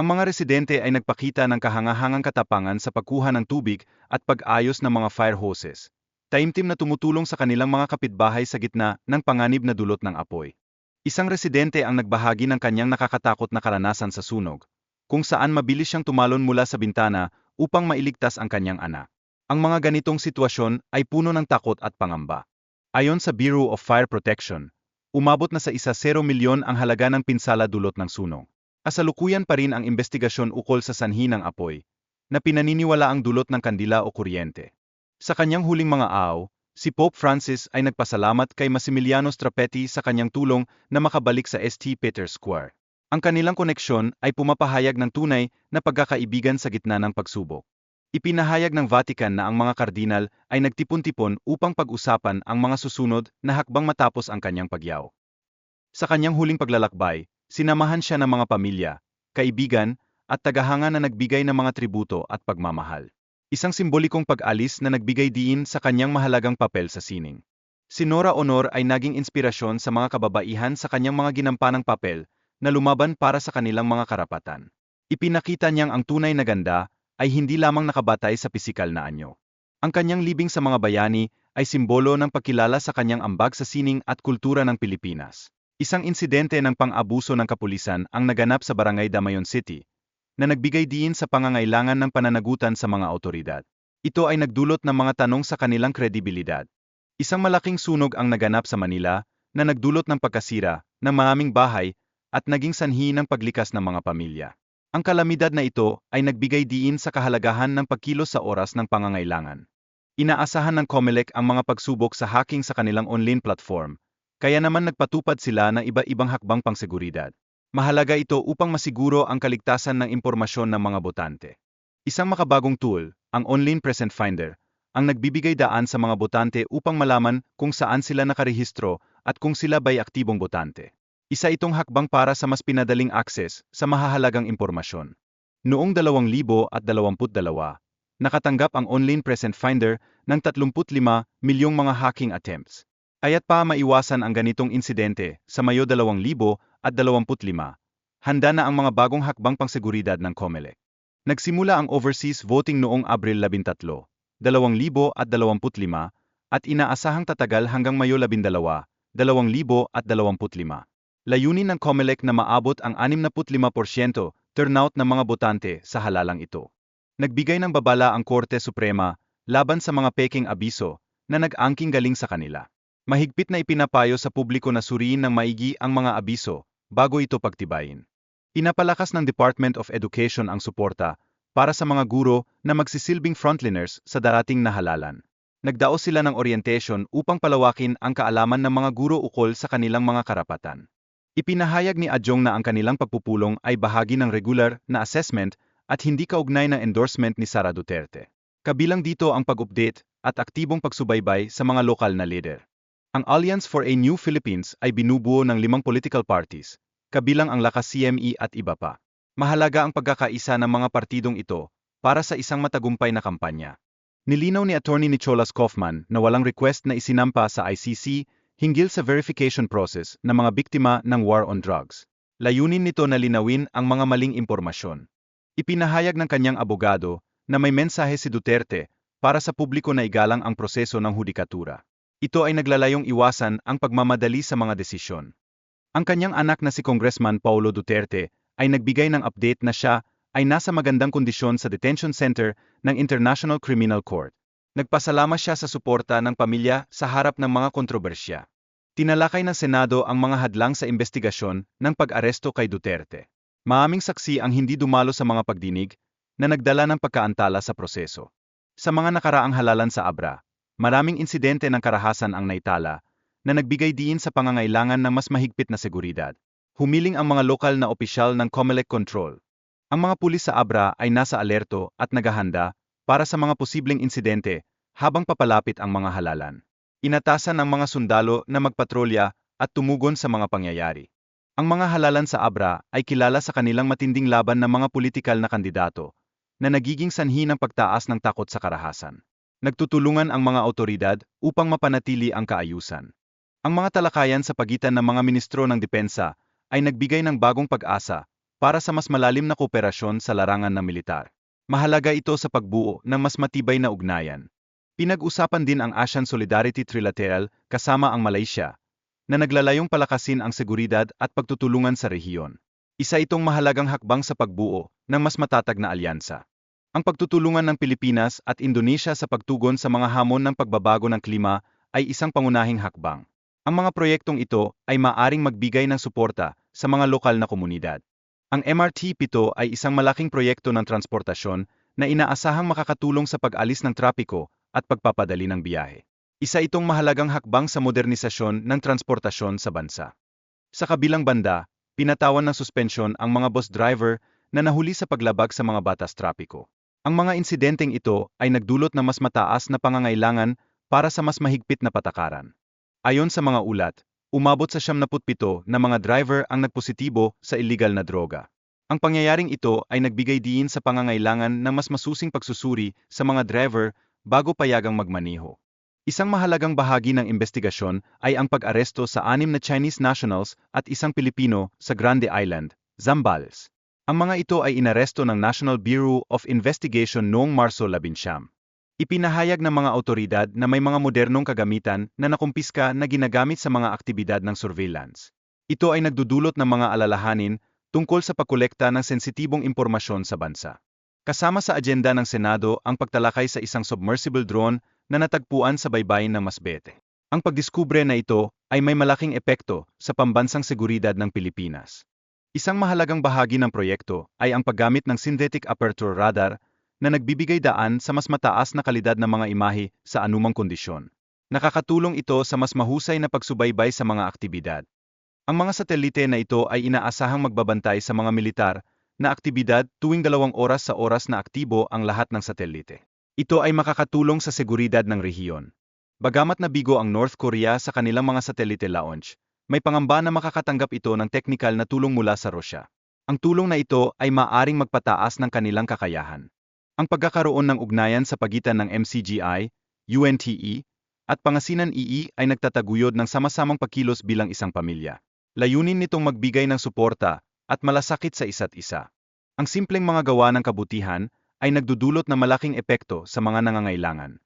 Ang mga residente ay nagpakita ng kahangahangang katapangan sa pagkuha ng tubig at pag-ayos ng mga fire hoses. Taimtim na tumutulong sa kanilang mga kapitbahay sa gitna ng panganib na dulot ng apoy. Isang residente ang nagbahagi ng kanyang nakakatakot na karanasan sa sunog, kung saan mabilis siyang tumalon mula sa bintana upang mailigtas ang kanyang anak. Ang mga ganitong sitwasyon ay puno ng takot at pangamba. Ayon sa Bureau of Fire Protection, umabot na sa isa 0 milyon ang halaga ng pinsala dulot ng sunog. Kasalukuyan pa rin ang investigasyon ukol sa sanhi ng apoy, na pinaniniwala ang dulot ng kandila o kuryente. Sa kanyang huling mga araw, si Pope Francis ay nagpasalamat kay Massimiliano Strapetti sa kanyang tulong na makabalik sa St. Peter's Square. Ang kanilang koneksyon ay pumapahayag ng tunay na pagkakaibigan sa gitna ng pagsubok. Ipinahayag ng Vatican na ang mga kardinal ay nagtipon-tipon upang pag-usapan ang mga susunod na hakbang matapos ang kanyang pagyaw. Sa kanyang huling paglalakbay, sinamahan siya ng mga pamilya, kaibigan, at tagahanga na nagbigay ng mga tributo at pagmamahal. Isang simbolikong pag-alis na nagbigay diin sa kanyang mahalagang papel sa sining. Si Nora Honor ay naging inspirasyon sa mga kababaihan sa kanyang mga ginampanang papel na lumaban para sa kanilang mga karapatan. Ipinakita niyang ang tunay na ganda ay hindi lamang nakabatay sa pisikal na anyo. Ang kanyang libing sa mga bayani ay simbolo ng pagkilala sa kanyang ambag sa sining at kultura ng Pilipinas. Isang insidente ng pang-abuso ng kapulisan ang naganap sa Barangay Damayon City, na nagbigay diin sa pangangailangan ng pananagutan sa mga otoridad. Ito ay nagdulot ng mga tanong sa kanilang kredibilidad. Isang malaking sunog ang naganap sa Manila na nagdulot ng pagkasira ng maraming bahay at naging sanhi ng paglikas ng mga pamilya. Ang kalamidad na ito ay nagbigay diin sa kahalagahan ng pagkilos sa oras ng pangangailangan. Inaasahan ng COMELEC ang mga pagsubok sa hacking sa kanilang online platform, kaya naman nagpatupad sila ng iba-ibang hakbang pangseguridad. Mahalaga ito upang masiguro ang kaligtasan ng impormasyon ng mga botante. Isang makabagong tool, ang Online Present Finder, ang nagbibigay daan sa mga botante upang malaman kung saan sila nakarehistro at kung sila ba'y aktibong botante. Isa itong hakbang para sa mas pinadaling access sa mahahalagang impormasyon. Noong 2022, nakatanggap ang Online Present Finder ng 35 milyong mga hacking attempts. Ayat pa maiwasan ang ganitong insidente sa Mayo 2025, handa na ang mga bagong hakbang pangseguridad ng COMELEC. Nagsimula ang overseas voting noong Abril 13, 2025 at inaasahang tatagal hanggang Mayo 12, 2025. Layunin ng COMELEC na maabot ang 65% turnout ng mga botante sa halalang ito. Nagbigay ng babala ang Korte Suprema laban sa mga peking abiso na nag-angking galing sa kanila. Mahigpit na ipinapayo sa publiko na suriin ng maigi ang mga abiso bago ito pagtibayin. Inapalakas ng Department of Education ang suporta para sa mga guro na magsisilbing frontliners sa darating na halalan. Nagdaos sila ng orientation upang palawakin ang kaalaman ng mga guro ukol sa kanilang mga karapatan. Ipinahayag ni Adjong na ang kanilang pagpupulong ay bahagi ng regular na assessment at hindi kaugnay ng endorsement ni Sara Duterte. Kabilang dito ang pag-update at aktibong pagsubaybay sa mga lokal na leader. Ang Alliance for a New Philippines ay binubuo ng limang political parties, kabilang ang Lakas CME at iba pa. Mahalaga ang pagkakaisa ng mga partidong ito para sa isang matagumpay na kampanya. Nilinaw ni Attorney Nicholas Kaufman na walang request na isinampa sa ICC hinggil sa verification process ng mga biktima ng war on drugs. Layunin nito na linawin ang mga maling impormasyon. Ipinahayag ng kanyang abogado na may mensahe si Duterte para sa publiko na igalang ang proseso ng hudikatura. Ito ay naglalayong iwasan ang pagmamadali sa mga desisyon. Ang kanyang anak na si Congressman Paulo Duterte ay nagbigay ng update na siya ay nasa magandang kondisyon sa detention center ng International Criminal Court. Nagpasalamat siya sa suporta ng pamilya sa harap ng mga kontrobersya. Tinalakay ng Senado ang mga hadlang sa investigasyon ng pag-aresto kay Duterte. Maaming saksi ang hindi dumalo sa mga pagdinig na nagdala ng pagkaantala sa proseso. Sa mga nakaraang halalan sa Abra, maraming insidente ng karahasan ang naitala na nagbigay diin sa pangangailangan ng mas mahigpit na seguridad. Humiling ang mga lokal na opisyal ng COMELEC Control. Ang mga pulis sa Abra ay nasa alerto at naghahanda para sa mga posibleng insidente habang papalapit ang mga halalan. Inatasan ang mga sundalo na magpatrolya at tumugon sa mga pangyayari. Ang mga halalan sa Abra ay kilala sa kanilang matinding laban ng mga politikal na kandidato na nagiging sanhi ng pagtaas ng takot sa karahasan. Nagtutulungan ang mga otoridad upang mapanatili ang kaayusan. Ang mga talakayan sa pagitan ng mga ministro ng depensa ay nagbigay ng bagong pag-asa para sa mas malalim na kooperasyon sa larangan ng militar. Mahalaga ito sa pagbuo ng mas matibay na ugnayan. Pinag-usapan din ang ASEAN Solidarity Trilateral kasama ang Malaysia, na naglalayong palakasin ang seguridad at pagtutulungan sa rehiyon. Isa itong mahalagang hakbang sa pagbuo ng mas matatag na alyansa. Ang pagtutulungan ng Pilipinas at Indonesia sa pagtugon sa mga hamon ng pagbabago ng klima ay isang pangunahing hakbang. Ang mga proyektong ito ay maaring magbigay ng suporta sa mga lokal na komunidad. Ang MRT-7 ay isang malaking proyekto ng transportasyon na inaasahang makakatulong sa pag-alis ng trapiko at pagpapadali ng biyahe. Isa itong mahalagang hakbang sa modernisasyon ng transportasyon sa bansa. Sa kabilang banda, pinatawan ng suspensyon ang mga bus driver na nahuli sa paglabag sa mga batas trapiko. Ang mga insidenteng ito ay nagdulot ng mas mataas na pangangailangan para sa mas mahigpit na patakaran. Ayon sa mga ulat, umabot sa 77 na mga driver ang nagpositibo sa illegal na droga. Ang pangyayaring ito ay nagbigay diin sa pangangailangan ng mas masusing pagsusuri sa mga driver bago payagang magmaneho. Isang mahalagang bahagi ng investigasyon ay ang pag-aresto sa anim na Chinese nationals at isang Pilipino sa Grande Island, Zambales. Ang mga ito ay inaresto ng National Bureau of Investigation noong Marso 11. Ipinahayag ng mga otoridad na may mga modernong kagamitan na nakumpiska na ginagamit sa mga aktibidad ng surveillance. Ito ay nagdudulot ng mga alalahanin tungkol sa pagkolekta ng sensitibong impormasyon sa bansa. Kasama sa agenda ng Senado ang pagtalakay sa isang submersible drone na natagpuan sa baybayin ng Masbete. Ang pagdiskubre na ito ay may malaking epekto sa pambansang seguridad ng Pilipinas. Isang mahalagang bahagi ng proyekto ay ang paggamit ng synthetic aperture radar na nagbibigay daan sa mas mataas na kalidad ng mga imahe sa anumang kondisyon. Nakakatulong ito sa mas mahusay na pagsubaybay sa mga aktibidad. Ang mga satelite na ito ay inaasahang magbabantay sa mga militar na aktibidad tuwing dalawang oras sa oras na aktibo ang lahat ng satelite. Ito ay makakatulong sa seguridad ng rehiyon. Bagamat nabigo ang North Korea sa kanilang mga satellite launch, may pangamba na makakatanggap ito ng teknikal na tulong mula sa Rusya. Ang tulong na ito ay maaring magpataas ng kanilang kakayahan. Ang pagkakaroon ng ugnayan sa pagitan ng MCGI, UNTE, at Pangasinan EE ay nagtataguyod ng sama-samang pagkilos bilang isang pamilya. Layunin nitong magbigay ng suporta at malasakit sa isa't isa. Ang simpleng mga gawa ng kabutihan ay nagdudulot ng malaking epekto sa mga nangangailangan.